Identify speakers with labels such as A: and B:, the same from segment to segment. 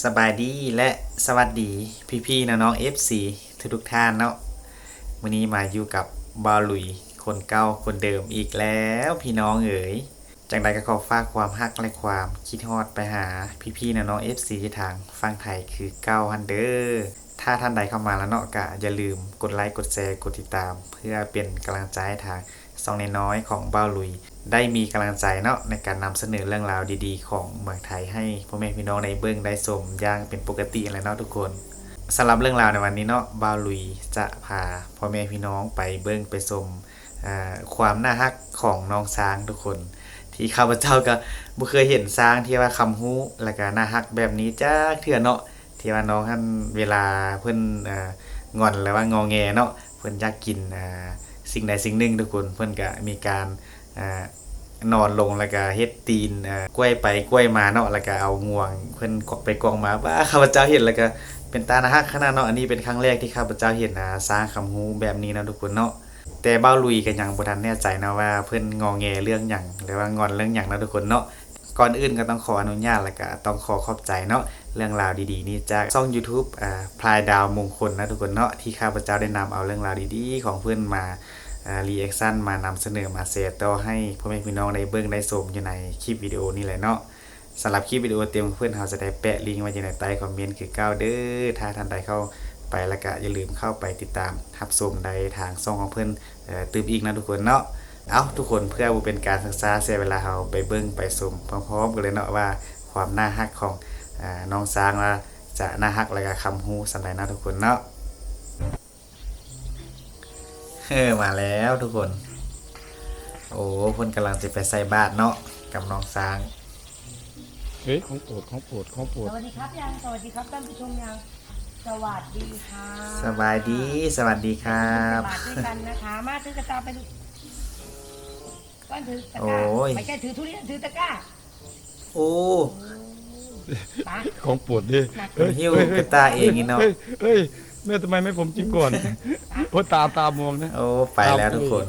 A: สบายดีและสวัสดีพี่ๆน้องๆ FC ทุกทุกท่านเนาะวันนี้มาอยู่กับบาลุยคนเก่าคนเดิมอีกแล้วพี่น้องเอ๋ยจังใดก็ขอฝากความฮักและความคิดฮอดไปหาพี่ๆน้องๆ FC ที่ทางฟังไทยคือเก้าฮันเดอร์ถ้าท่านใดเข้ามาแล้วเนาะก็อย่าลืมกดไลค์กดแชร์กดติดตาม เพื่อเป็นกำลังใจทางซองน้อยๆของบ้าลุย ได้มีกำลังใจเนาะในการนำเสนอเรื่องราวดีๆ ของเมืองไทยให้พ่อแม่พี่น้องในเบื้องได้ชมอย่างเป็นปกติแล้วเนาะทุกคนสำหรับเรื่องราวในวันนี้เนาะบาลุยจะพาพ่อแม่พี่น้องไปเบื้องไปชมความน่ารักของน้องช้างทุกคน ที่ข้าพเจ้าก็บ่เคยเห็นช้างที่ว่าคำฮู้แล้วก็น่ารักแบบนี้จ้าเทื่อเนาะที่ว่าน้องท่านเวลาเพิ่นอ่างอนแล้วว่างอแงเนาะเพิ่นอยากกินอ่าสิ่งใดสิ่งหนึ่งทุกคนเพิ่นก็มีการ นอนลงแล้วก็เฮ็ดตีนกล้วยไปกล้วยมาเนาะแล้วก็เอางวงเพิ่นกอกไปกองมาว่าข้าพเจ้าเห็นแล้วก็เป็นตาน่ารักขนาดเนาะอันนี้เป็นครั้งแรกที่ข้าพเจ้าเห็นอ่าช้างคำฮู้แบบนี้นะทุกคนเนาะแต่เบ้าลุยก็ยังบ่ทันแน่ใจนะว่าเพิ่นงอแงเรื่องหยังหรือว่างอนเรื่องหยังนะทุกคนเนาะก่อนอื่นก็ต้องขออนุญาตแล้วก็ต้องขอขอบใจเนาะเรื่องราวดีๆ นี้จากช่อง YouTube อ่าพลายดาวมงคลนะทุกคนเนาะที่ข้าพเจ้าได้นำเอาเรื่องราวดีๆ ของเพิ่อนมา รีแอคชั่นมานำเสนอมาแชร์ต่อให้พ่อแม่พี่น้องได้เบิ่งได้ชมอยู่ในคลิปวิดีโอนี้แหละเนาะสำหรับคลิปวิดีโอเต็มเพื่อนเราจะได้แปะลิงก์ไว้อยู่ในใต้คอมเมนต์คือก้าวเด้อถ้าท่านใดเข้าไปแล้วก็อย่าลืมเข้าไปติดตามทับชมในทางช่องของเพื่อนเอ่อตืมอีกนะทุกคนเนาะเอาทุกคนเพื่อบ่เป็นการศึกษาเสียเวลาเราไปเบิ่งไปชมพร้อมๆกันเลยเนาะว่าความน่าฮักของอน้องช้างว่าจะน่าฮักแล้วก็คำฮู้สำหรับนะทุกคนเนาะ เฮ้อมาแล้วทุกคน โอ้เพิ่นกำลังจะไปใส่บาตรเนาะกับน้องช้าง
B: เฮ้ยของโปรดของโปรดของโปร
C: ส
B: ด
C: วัสดีครับยังสวัสดีครับท่านผู้ชมยังสวัสดีค่ะ
A: สบายดีสวัสดีครับ
C: มาด้วยกันนะคะ มาถือกระตาไปดูก้อนถือตะก
A: โอ้
C: ร้ายไม่ใช่ถือทุเรียนถือตะกร้า
A: โอ้
C: ปะ
B: ของโปรดดิ
C: หนัก
B: เฮ้ย
A: หิ้วกระตายเองนี่เนาะ
B: เฮ้ยเฮ้ย แม่ทำไมไม่ผมกินก่อนเพราะตาตามองนะ
A: โอ้ไปแล้วทุกคน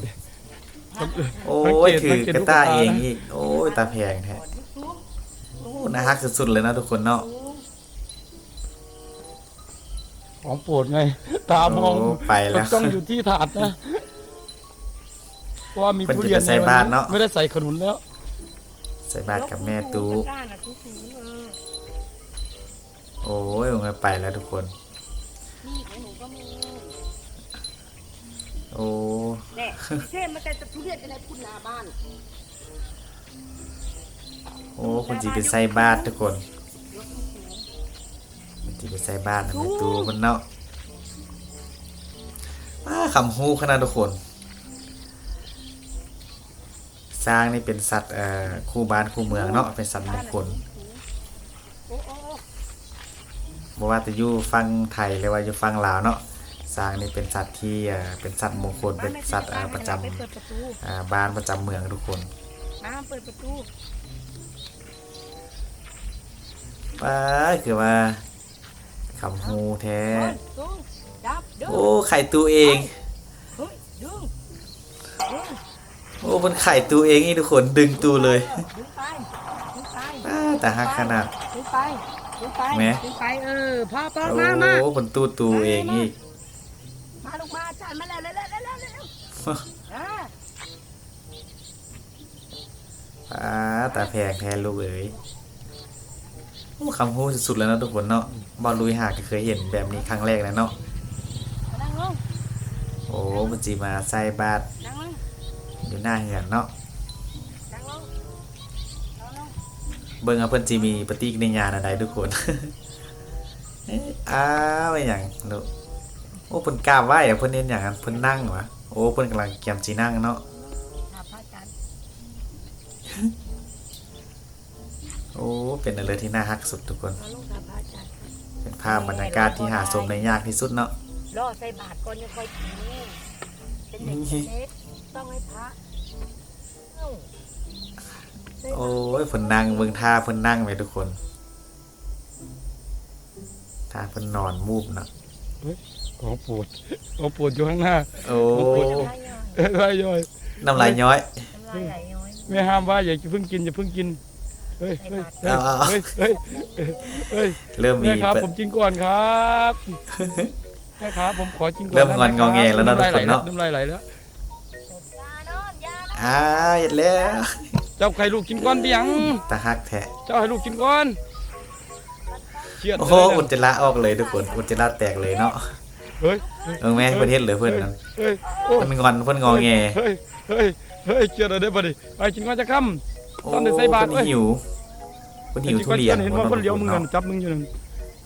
A: โอ้
B: สั
A: ย
B: งเกต
A: ถือ
B: สังเกต
A: กระ
B: ลูก
A: ตา
B: ตา
A: เอง
B: นะ
A: อีกโอ้ยตาแพงแท้
C: ก่อนลุก
A: โอ้น่าฮักสุดๆเลยนะทุกคนเนาะ
B: ของโปรดไง ตามอง
A: โอ้ไปแล้ว
B: ต้องอยู่ที่ถาดนะเพราะว่ามี
A: เพิ่น
B: ทุ
A: จะ
B: เรียน
A: ไปใส่บ้านเนาะ
B: ไม่ได้ใส่ขนุนแล้ว
A: ใส่บาตรกับแม่ตู้
C: ตะกร้าน่ะทุกๆเออ
A: โอ้ยลงไปแล้วทุกคน
C: นี่ของหนูก็มี
A: โอ้
C: แน่เท่มันแต่ทุเรียนอะไรคุณหน้าบ้าน
A: โอ้คนจีไปใส่บาตรทุกคนคนจีไปใส่บาตรนะแม่ตู้คนเนาะอ้าคำฮู้ขนาดทุกคน สร้างนี่เป็นสัตว์เอ่อคู่บ้านคู่เมืองเนาะเป็นสัตว์มงคล
C: โอ้โอ้
A: บ่ว่าจะอยู่ฟังไทยหรือว่าอยู่ฟังลาวเนาะสร้างนี่เป็นสัตว์ที่เอ่อเป็นสัตว์มงคลเป็นสัตว์เอ่อประจำ
C: ไปเปิดประตู
A: อ่าบ้านประจำเมืองทุกคน
C: น้ำเปิดประตู
A: ป้าคือว่าคำฮูแท้
C: เฮ้ยดูจับดึง
A: โอ้ไข่ตัวเอง
C: เฮ้ยดึงดึง
A: โอ้มันไข่ตัวเองนี่ทุกคนดึงตัวเลย
C: ดึงไปดึงไป
A: ป้าแต่ฮักขนาด
C: ดึงไปดึงไป
A: แม่
C: ดึงไปเออพ่อพ่อ
A: โอ้
C: มามา
A: มันตูตัวเองอีก
C: มาลูกมาจานมาแล้วเร็วเร็วเร็วเร็วเร็วอ่า
A: ป้าตาแพงแทนลูกเอ๋ยโอ้คำฮูสุดๆแล้วเนาะทุกคนเนาะบอลลุยหากก็เคยเห็นแบบนี้ครั้งแรกแล้วเนาะ
C: นั่งลง
A: โอ้มันจีมาใส่บาตร
C: นั่งลง
A: อยู่หน้าเหือนเนาะ เบิ่งเอาเพิ่นสิมีปฏิกิริยาอะไรทุกคนเอ๊ะอ้าวไม่หยังลูกโอ้เพิ่นกล้าไหว้อะเพิ่นเน้นอย่างนั้นเพิ่นนั่งวะโอ้เพิ่นกำลังเกียมสินั่งเนาะ
C: หาพระอาจารย์
A: โอ้เป็นอะไรที่น่าฮักสุดทุกคน
C: มาลงหาพระอาจารย์
A: เป็นภาพบรรยากาศที่หาชมได้ยากที่สุดเนาะ
C: รอใส่บาตรก่อนยังค่อยกินเป็นเด็กเล็กต้องให้พระ
A: โอ้ยเพิ่นนั่งเบิ่งท่าเพิ่นนั่งไว้ทุกคนท่าเพิ่นนอนมูบเนาะ
B: ของโปรดของโปรดอยู่ข้างหน้า
A: โอ้
C: โอ้ยน้ำลายย้อย
B: เอ้ยย่อย
A: น้ำลายย้อย
C: น้ำลายไหลย้อย
B: ไม่ห้ามว่าอย่าเพิ่งกินอย่าเพิ่งกินเฮ้ยเฮ้ย
A: เอาเอาเอา
B: เฮ้ยเฮ้ยเฮ้ยเฮ้ย
A: เริ่มมี
B: แม่ครับ
A: เปิด
B: ผมกินก่อนครับแม่ครับผมขอกินก่อน
A: เริ่มงอนงอแงแล้วเนอะทุกคนเนอะ
B: น้ำลายไหลแล้ว
C: ยานอนยานอน
A: อ่าเห็นแล้ว
B: เจ้าใครลูกกินก่อนเปียง
A: ตาฮักแท้
B: เจ้าให้ลูกกินก่อนเครียด
A: โอ้โห
B: เลยนะ
A: อุจจาระออกเลยทุกคนอุจจาระแตกเลยเนาะ
B: เฮ้ยเฮ้ย
A: เออแม่เพิ่นเฮ็ดเหรือเพิ่นนั่น
B: เฮ้ยโอ้
A: เพิ่นงอนเพิ่นงอแง
B: เฮ้ยเฮ้ยเฮ้ยเครียดอะไรได้บ่ดิไปกินก่อนจะค่ำ
A: โอ้
B: ตอนเดี๋ยวใส่บาตร
A: เพิ่นหิวเพิ่นหิวทุเรียน
B: เห็นว่าคนเลี้ยวมึงนั่นจับมึงอยู่นั่น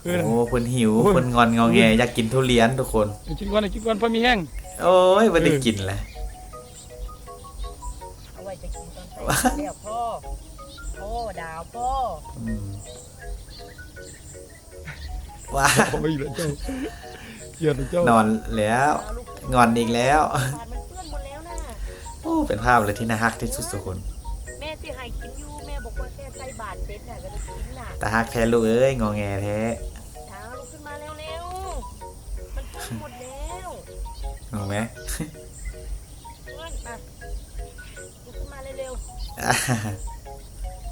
B: คือนั่น
A: โอ้เพิ่นหิว
B: โอ้ย
A: เพิ่นงอนงอแงอยากกินทุเรียนทุกคน
B: กินก่อนกินก่อนเพราะมีแห้ง
A: โอ้ยเพิ่นได้กินแหละ
C: เรียกพ่อพ่อดาวพ่อ
A: อืมว้า
B: โอ้ยแล้วเจ้าเครียดแล้วเจ้าน
A: อนแล้ว
C: เอาลูก
A: งอนอีกแล้ว
C: บาดมันเปื้อนหมดแล้วนะ
A: โอ้เป็นภาพเลยที่น่าฮักที่สุดทุกคน
C: แม่ที่ให้กินอยู่แม่บอกว่าแค่ใส่บาทเด็ดน่ะก็ได้กินน่ะ
A: ตาฮักแท้ลูกเอ้ยงอแงแท้
C: เช้าลุกขึ้นมาเร็วๆมันเปื้อนหมดแล้ว
A: งงไหม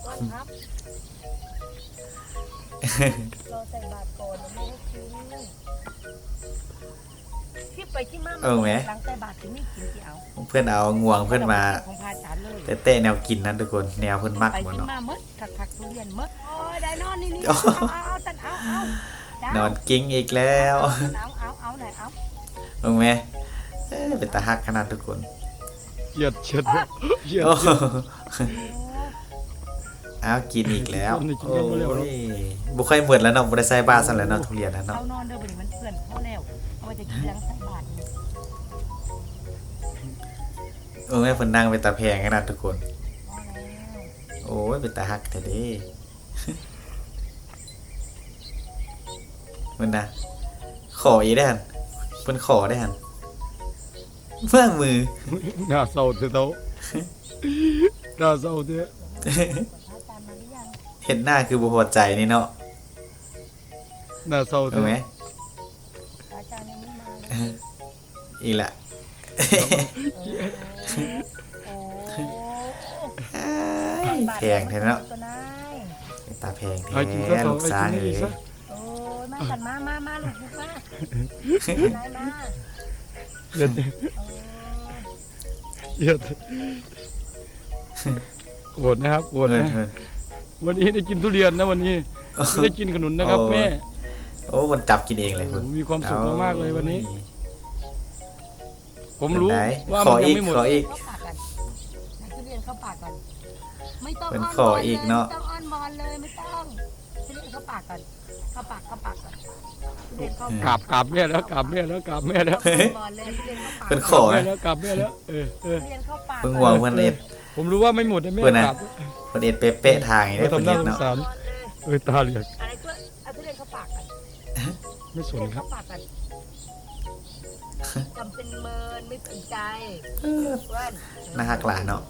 C: ก้อนครับรอใส่บาทก่อนเดี๋ยวแม่ให้กินที่ไปที่มา
A: เออไหม
C: หลังใส่บาทถึงไม่กินที่เอา
A: เพื่อนเอางวงเพื่อนมา
C: ของพาจานเลย
A: เตะๆแนวกินนะทุกคนแนวเพื่อนมัก
C: ไป
A: หมด
C: กิน
A: เนาะ
C: มาเมดถักถักๆทุเรียนเมดโอ้ยได้นอนนี่นี่
A: โอ้
C: เอาเอาตันเอาเอาดาวน
A: อนกิ้งอีกแล้ว
C: เอาเอาเอาไหนเอา
A: งงไหมเอ้ยเป็นตาฮักขนาดทุกคน
B: เครียดเครียดเครียด
A: โอ้
B: เครียด
A: เอากินอีกแล้ว
B: กินกิน
A: โอ้
B: กันบ่แล้วเนอะ
A: ยบุค่อยเหมือนแล้วเนาะบุได้ใส่บาตรซะแล้วเนาะทุเรียนนะ
C: เอา
A: เนาะ
C: นอนเด้อบัดนี้มันเพื่อนเขาแล้วเอาไว้จะกินหลังใส่บาทนี่
A: เออแม่เพิ่นนั่งเป็นตาแพงขนาดทุกคน
C: พอแล้ว
A: โอ้ยเป็นตาฮักแท้เดิมันนะขออีได้หันเพิ่นขอได้หัน เมื่อมือ
B: หน้าเศร้าเถอะเต้าหน้าเศร้าเถอะ
C: พระอาจารย์มาหรือยัง
A: เห็นหน้าคือบุพอใจนี่เนาะ
B: หน้าเศร้าเถ
A: ถูก
B: อะ
A: ไหม
C: พระอาจารย์ยังไม่มาเลย
A: อีกละ
C: โอ้โห
A: แพงแท้เนาะ
C: ตัวนาย
A: เป็นตาแพง
B: ไปกินซะ
A: แท้
B: เต้า
A: ลูก
B: ไป
A: สาว
B: กิน
A: เล
B: นี่
A: ย
B: ซะ
C: โอ้ยมากันมามามาลูกบุกมานายมา
B: เครียด
C: โอ้
B: เครียดโกรธนะครับโกรธ
A: เออ
B: นะ
A: เออ
B: วันนี้ได้กินทุเรียนนะวันนี้ไม่ได้กินขนุนนะครับ
A: โอ้
B: แม่
A: โอ้คนจับกินเองเลยคุณ
B: โอ้มีความสุขมากๆเลยวันนี้ ผม
A: เป็น
B: รู้
A: ไง
B: ว่า
A: ข
B: มั
A: อน
B: ยั
A: อี
B: ง
A: ก
B: ไม่หมด
A: ขออีก
C: เข้าปากกันนายทุเรียนเข้าปากก่อนไม่ต้อง
A: เป็น
C: อ้อน
A: ขออีกเนาะ
C: ไม่ต้องอ้อนบอลเลยไม่ต้องทุเรียนเข้าปากก่อนเข้าปากเข้าปากก่อนทุ เรียนเข้าก
B: ราบกราบแม่แล้วกราบแม่แล้วกราบแม่แล้ว
C: บอลเลยทุเรียนเข้าปาก
A: เป็นข
B: กรา
A: อบ
B: แม่
A: นะ
B: แล้วกราบแม่แล้วเออเออ
C: ทุเรียนเข้าปาก
A: เพิ่งห่วงเพิ่นเอ็ด
B: ผมรู้ว่าไม่หมดนะแม่
A: เพิ่นนะ
B: กราบ
A: เพิ่นเอ็ดเป๊ะๆทางอย่างนี้
B: เออ
A: เพิ่น
B: ทำหน้า
A: เอ็ดเนาะ
B: สงสาร
C: บอลเลย
B: เออตาเหลือก
C: อะไรตัวเอาทุเรียนเข้าปากก่อน
B: ไม่ส
C: ทุ
B: น
C: เรียน
B: ครั
C: เข้า
B: บ
C: ปากก่อนทำเป็นเมินไม่สนใจเพื่อน
A: น่าฮักหลานเนาะ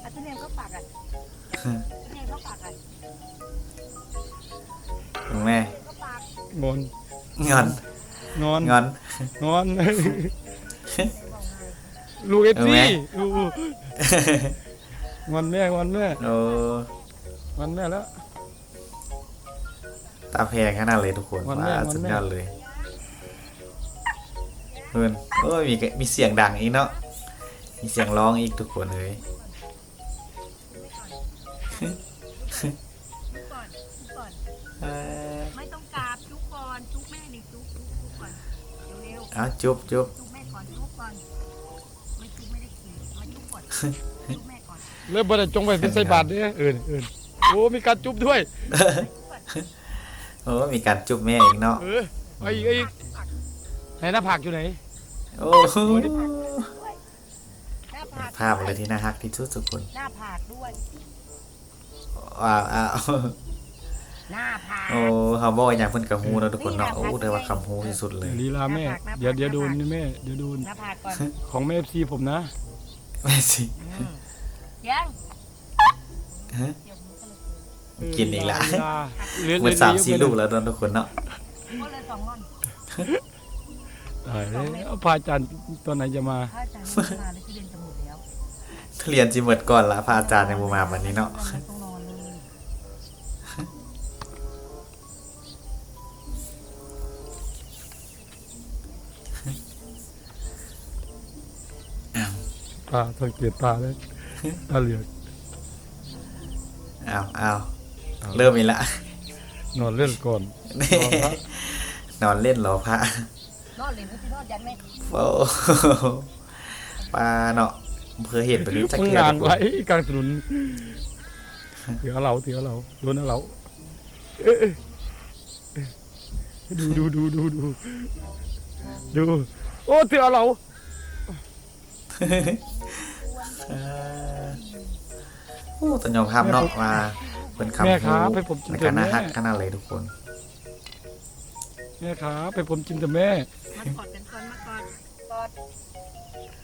C: เอาทุเรียนเข้าปากก่อนทุเรียนเข้าปากก่อน
A: ถูกไหม
C: ทุเรียนเข้าปาก
B: งอน
A: งอน
B: งอน
A: งอน
B: งอน
C: ไหนบอกไง
B: ลูกเอฟ
A: เอา
B: ซี
A: ไหม
B: งอนแม่งอนแม่
A: โอ้
B: งอนแม่แล้ว
A: ตาแพงขนาดเลยทุกคน
B: งอนแม่
A: ว่าง
B: อน
A: สุด
B: แม่
A: ยอดเลยเพิ่นโอ้ยมีมีเสียงดังอีกเนาะมีเสียงร้องอีกทุกคนเลย
C: จุ๊บก่อนจุ๊บก่อน
A: เอ้ย
C: ไม่ต้องกราบจุ๊บก่อนจุ๊บแม่ดิจุ๊บจุ๊บจุ๊บก่อน เร็ว
A: เอาจุ๊บจุ๊บ
C: ๆจุ๊บแม่ก่อนจุ๊บก่อนไม่จุ๊บไม่ได้กินมาจุ๊บก่อนจุ๊บแม่ก่อน
B: เริ่มบ่ได้จงไปเป็นใส่บาตรเด้อเออเออโอ้มีการจุ๊บด้วย
A: โอ้มีการจุ๊บแม่อีกเนาะ
B: เออไอ้อีกไอ้อีกไหนหน้าผากอยู่ไหน
A: โอ้โห
C: หน้าผาก
A: ภาพเลยที่น่าฮักที่สุดทุกคน
C: หน้าผากด้วย
A: ว้าวอ้าว
C: หน้าผาก
A: โอ้เขาบอกอย่างเพิ่นกับฮูเนาะทุกคนเนาะโอ้แต่ว่าคำฮูที่สุดเลย
B: ลีลาแม่ เดี๋ยวเดี๋ยวโดนนะแม่ เดี๋ยวโดน
C: หน้าผากก่อน
B: ของแม่เอฟซีผมนะ
A: แม่สิ
C: อืมยัง
A: ฮะ
C: เดี๋ยวผมก็เลย
A: กินอีกละ
B: ลีาเหลือ
A: เหมือน
B: เหลือ
A: สาม
B: เยอะ
A: สี่
B: ไป
A: ลูกแล้วโดนทุกคนเนาะ
C: ก็เลยสองงอน
B: ตายแล้วเอาพระอาจารย์ตอนไหนจะมา
C: ถ้าอาจารย์ไม่มาแล้วที่เรียนจะหมดแล้ว
A: ทุเรียนจิหมดก่อนละพระอาจารย์ในบูมาวันนี้เนาะ
C: ต้องนอา
B: สังเกตตาเลยตาเหลือก
A: เอาเอาเริ่มอีกละ
B: นอนเล่นก่อนนอน
A: เล่นหรอพระ
C: นอนเล่นพี่นอนยันแม่
A: โอ้ปลาเนาะเคยเห็นไปรู้จัก
B: มึง
A: เกีย
B: งานไว้กลางถนนเถือเอาเถือเอาเหลาโดนเอาเหลาเอ้ยเอ้ยดูดูดูดูดูดู โอ้เถือเอาเหลา
A: โอ้ตันยอมภาพเนาะมาเป็นคำ
B: แม่ค
A: พู
B: รับ
A: ด
B: ไปผมจิ
A: ใน
B: ม
A: การ
B: แต่
A: น่า
B: แม่
A: ฮักขนาดเลยทุกคน
B: แม่ครับไปผมจิมแต่แม่
C: มากอดกันก่อนมากอดกอด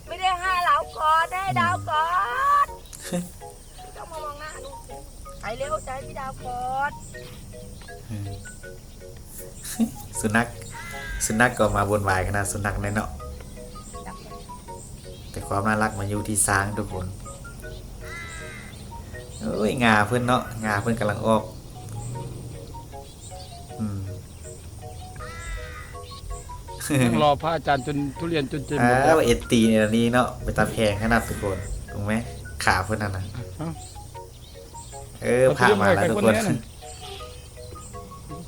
C: ไม่ได้ให้เรากอดได้ดาวกอดต้องมามองหน้าดูไปเร็วใจพี่ดาวกอด
A: สุนัขสุนัขก็มาบนวายขนาดสุนัขในเนาะ
C: จับ
A: แต่ความน่ารักมาอยู่ที่ช้างทุกคนโอ้ยงาเพื่อนเนาะงาเพื่อนกำลังออกอืม
B: ต้องรอพระอาจารย์จนทุเรียนจนเจ็บหมด
A: อ้า
B: แล้ว
A: วเอ็ดตีเนี่ยนี่เนาะไปตาแพงขนาดทุกคนถูกไหมขาเพื่อนนั่นนะ
B: เอ้า
A: เออผ่ามาแล้วทุกคน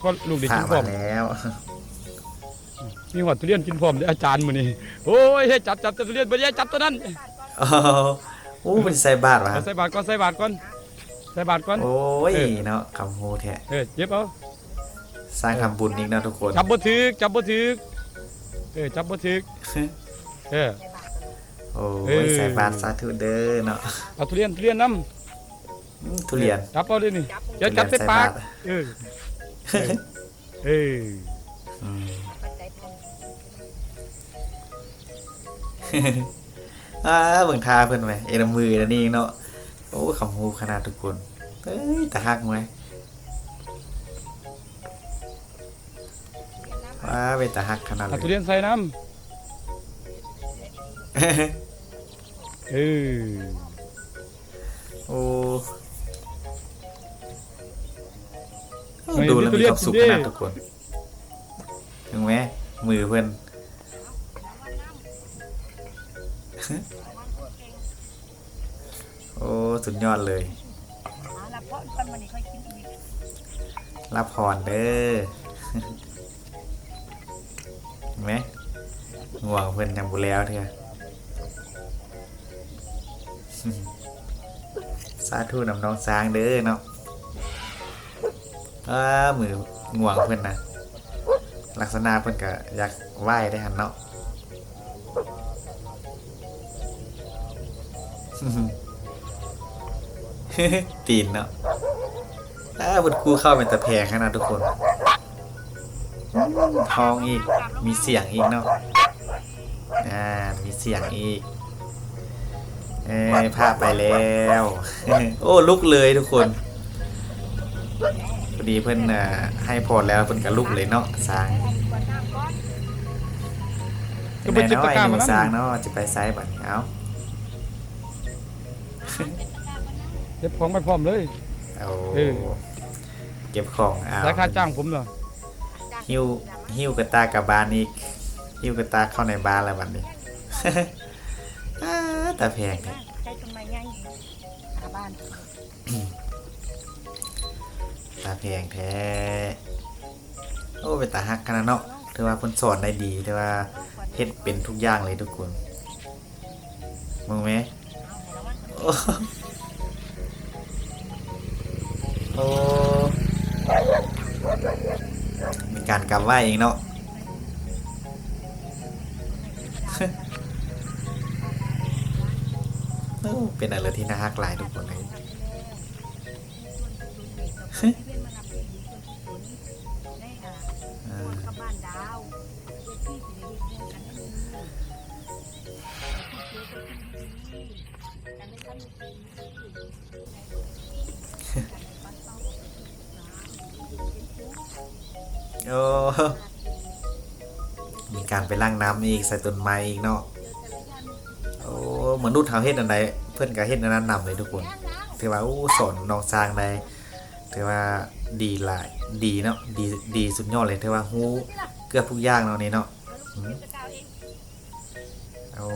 B: ก็ลูกได้
A: ผ่า
B: กินพร้
A: มา
B: อม
A: แล้ว
B: มีหัวทุเรียนกินพร้อมเด้ออาจารย์มื้อนี้โอ้ยเฮ้ยจับจับจับทุเรียนบ่ได้จับตัวนั้น
A: โอ้โหอู้เป็นใส่บาทวะ
B: เอาใส่บาตรก่อนใส่บาตรก่อนใส่บาตรก่อน
A: โอ้ย
B: เออ
A: เนาะคำโฮแท้
B: เออเย็บเอา
A: สร้างทำบุญอีกเนาะทุกคน
B: จับบ่ถึกจับบ่ถึกเออจับบ่ถึกเออ
A: โอ้
B: เอยอ
A: ใส่บาทสาธุเด้อเนาะ
B: เอาทุเรียนทุเรียนนํ
A: อืมทุเรียน
B: จับเอาเด้นี่
C: จับ
B: อย่าจับใส่ปาก
A: ทุเรียนใส่บาตร
B: เออเออ
A: อืม
C: อ่า
A: เบิ่งทาเพิ่นไหมเอ็นมือแล้วนี่เนาะโอ้คำฮูขนาดทุกคนเอ้ยตาฮักไหมว้าเป็นตาฮักขนาด
B: เอาทุ
A: เล
B: เรี
A: ย
B: ยนใส่น้ำเออ
A: โอ้ดูแล้วมีความสุขขนาดทุกคนถึงไหมมือเพื่อน โอ้สุดยอดเลย
C: หาละเพราะคนมันนี่ค่อยกินอีก
A: รับพรเด้อเห็นไหมง่วงเพื่อนยังบุแล้วเถอะสาธุนำน้องสร้างเด้อเนาะอ้ามือง่วงเพื่อนนะลักษณะเพื่อนก็อยากไหว้ได้หันเนาะ ตีนเนาะอ้าบนครูเข้าเป็นตะแพงขนาดทุกคนทองอีก มีเสียงอีกเนาะ อ่า มีเสียงอีก เอ้ยภาพไปแล้ว โอ้ลุกเลยทุกคน พอดีเพื่อนอ่าให้พรแล้วเพื่อนก็ลุกเลยเนาะสร้าง
C: ก่อนน้ำก่อน
B: ก็
A: ไหน
B: บ่จิบ
A: เนาะ
B: ตะ
A: ไอ้
B: กร้า
A: หนู
B: มา
A: สร้าง
B: นำ
A: เนาะจะไปไซส์บัดนี้เอา
B: ก็บของไปพร้อมเลย
A: เอา
B: เออ
A: เก็บของเอา
B: สายค่าจ้างผมเหรอ
A: หิ้วหิ้วกระตากลับบ้านอีกหิ้วกระตาเข้าในบ้านแล้วบัดนี้อ้าตาแพงแท้
C: ใช้ต้นไม้ใหญ่หาบ้าน
A: ตาแพงแท้โอ้เป็นตาฮักกันนะเนาะถือว่าเพิ่นสอนได้ดีถือว่าเฮ็ดเป็นทุกอย่างเลยทุกคนมึงไหม โอ้โอ้มีการกำไหวเองเนาะโอ้เป็นอะไรที่น่าฮักหลายทุกคนเลย โอ้มีการไปล้างน้ำอีกใส่ต้นไม้อีกเนาะโอ้เหมือนนูดเท้าเฮ็ดอันใดเพื่อนก็เฮ็ดอันนั้นนำเลยทุกคนถือว่าโอ้สอนน้องสร้างได้ถือว่าดีหลายดีเนาะดีดีสุดยอดเลยถือว่าฮู้เกือบทุกอย่างเนาะนี่เนาะ
C: เอง
A: โอ้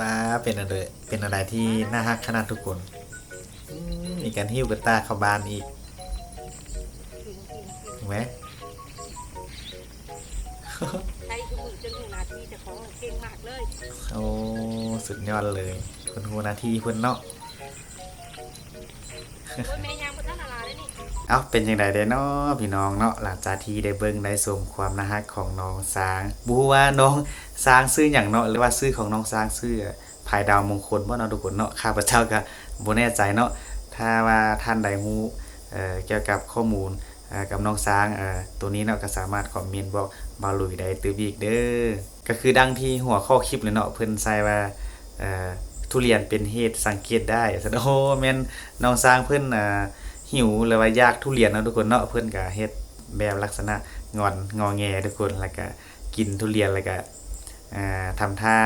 A: ว้าเป็นอะไรเป็นอะไรที่น่าฮักขนาดทุกคนอืมมีการหิ้วกระตาเข้าบ้านอีก
C: กินกินกิน
A: ถูกไหม
C: ใช้คือมือจนถึงนาทีแต่ของเก่งมากเลย
A: โอ้สุดยอดเลยคนหัวหนาทีเพิ่นเนาะ
C: โอ้ยแม่ยางพัฒนาได้นี่
A: เอาเป็นยังไงเด้เนาะพี่น้องเนาะหลังจากที่ได้เบิ่งได้ชมความน่าฮักของน้องสางบูว่าน้องสางซื้ออย่างเนาะหรือว่าซื้อของน้องสางซื้อภายดาวมงคลบ่เนาะทุกคนเนาะข้าพเจ้าก็บ่แน่ใจเนาะถ้าว่าท่านใดฮู้เอ่อเกี่ยวกับข้อมูลกับน้องสางเอ่อตัวนี้เนาะก็สามารถคอมเมนต์บอกบาหลุยได้ตืออีกเด้อก็คือดังที่หัวข้อคลิปเลยเนาะเพิ่นใส่ว่าเอ่อทุเรียนเป็นเหตุสังเกตได้ซะโอ้แม่นน้องสางเพิ่นอ่า หิวหรือว่ายากทุเรียนเนาะทุกคนเนาะเพิ่อนก็เฮ็ดแบบลักษณะงอนงอแงทุกคนแล้วก็กินทุเรียนแล้วก็อ่าทำท่า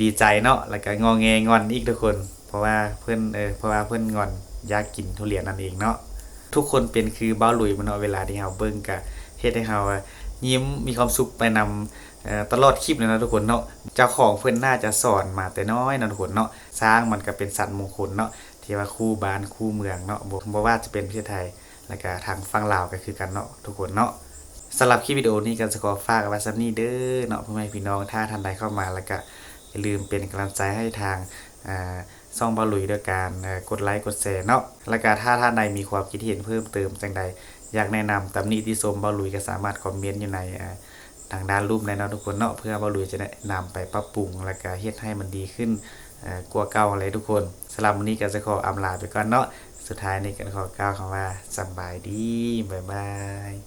A: ดีใจเนาะแล้วก็งอแงงอนอีกทุกคน เพราะว่าเพิ่อนเออเพราะว่าเพิ่อนงอนอยากกินทุเรียนนั่นเองเนาะทุกคนเป็นคือเบ้าหลุยมันเนาะเวลาที่เฮาเบิ่งก็เฮ็ดให้เฮายิ้มมีความสุขไปนำเอ่อตลอดคลิปเลยนะทุกคนเนาะเจ้าของเพิ่อนน่าจะสอนมาแต่น้อยนะทุกคนเนาะสร้างมันก็เป็นสัตว์มงคลเนาะ ที่ว่าคู่บ้านคู่เมืองเนาะบ่บ่ว่าจะเป็นประเทศไทย แล้วก็ทางฝั่งลาวก็คือกันเนาะทุกคนเนาะสำหรับคลิปวิดีโอนี้ก็จะขอฝากไว้ซันี้เด้อเนาะพ่อแม่พี่น้องถ้าท่านใดเข้ามาแล้วก็อย่าลืมเป็นกำลังใจให้ทางอ่าซ่องบอลลุยด้วยการกดไลค์กดแชร์เนาะแล้วก็ถ้าท่านใดมีความคิดเห็นเพิ่มเติมจังใดอยากแนะนำตำหนิที่ชมบอลลุยก็สามารถคอมเมนต์อยู่ในทางด้านรูปได้เนาะทุกคนเนาะเพื่อบอลลุยจะได้นำไปปรับปรุง แล้วก็เฮ็ดให้มันดีขึ้นกลัวเก่าอะไรทุกคน สำหรับวันนี้ก็จะขออำลาไปก่อนเนาะสุดท้ายนี้ก็ขอกล่าวคำว่าสบายดีบ๊ายบาย